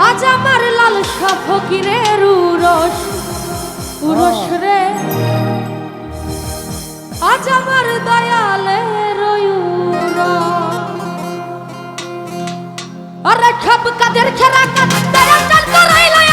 আজ আমার লাল সফকিরের উরস। উরস রে। আজ আমার দয়ালের আরে খাপ কাদের খেরা কাদের দয়াল করাইলাই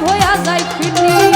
ভয়া যাই ফিরি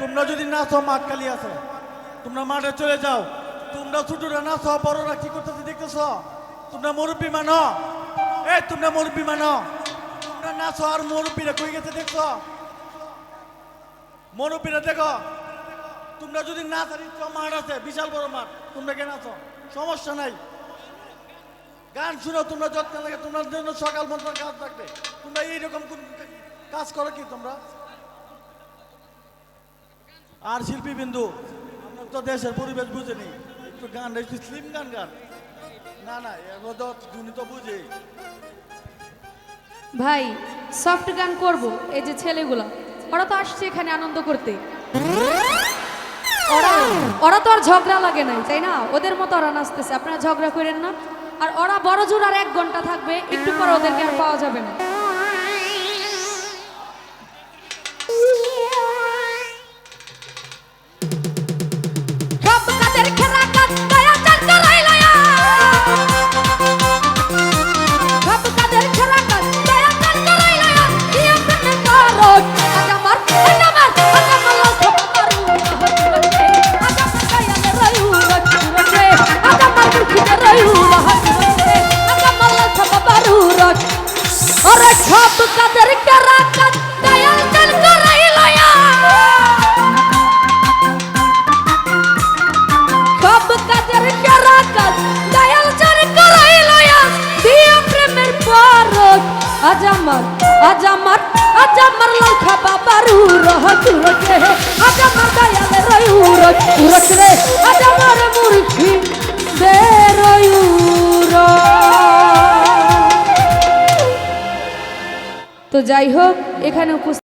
তোমরা যদি না নাচো মাঠ খালি আছে। তোমরা মাঠে চলে যাও। তোমরা ছোটরা নাচো বড়রা কি করতেছে দেখতেছ? তোমরা মুরব্বী মানো? এই, তোমরা মুরব্বী মানো? তোমরা না নাচো আর মুরব্বীরা কই গেছে দেখছ? মুরব্বীরা দেখো, তোমরা যদি না তো মাঠ আছে, বিশাল বড় মাঠ। তোমরা কেন আছো? সমস্যা নাই। গান শুনো, তোমরা যত্ন লাগে, তোমরা জন্য সকাল মন্ত্র কাজ থাকবে। তোমরা এইরকম কাজ করো কি তোমরা? আর শিল্পী বিন্দু তো দেশের পরিবেশ বুঝেনি। একটু গান, একটু স্লিম গান গান। না না এগুলো তো তুমি তো বুঝে। ভাই সফট গান করব, এই যে ছেলেগুলা। ওরা তো আসছে এখানে আনন্দ করতে। ওরা ওরা তো আর ঝগড়া লাগে নাই, তাই না? ওদের মতো ওরা নাচতেছে। আপনারা ঝগড়া করেন না। আর ওরা বড় জোর আর এক ঘণ্টা থাকবে, একটু পর ওদেরকে আর পাওয়া যাবে না। আজ আমার আজ আমার ললখা বাবারু রহ তুরকে আজ আমার দয়ালে রই উরজ উরজ রে। আজ আমার মুরখি দে রই তো যাই হোক, এখানে উপস্থিত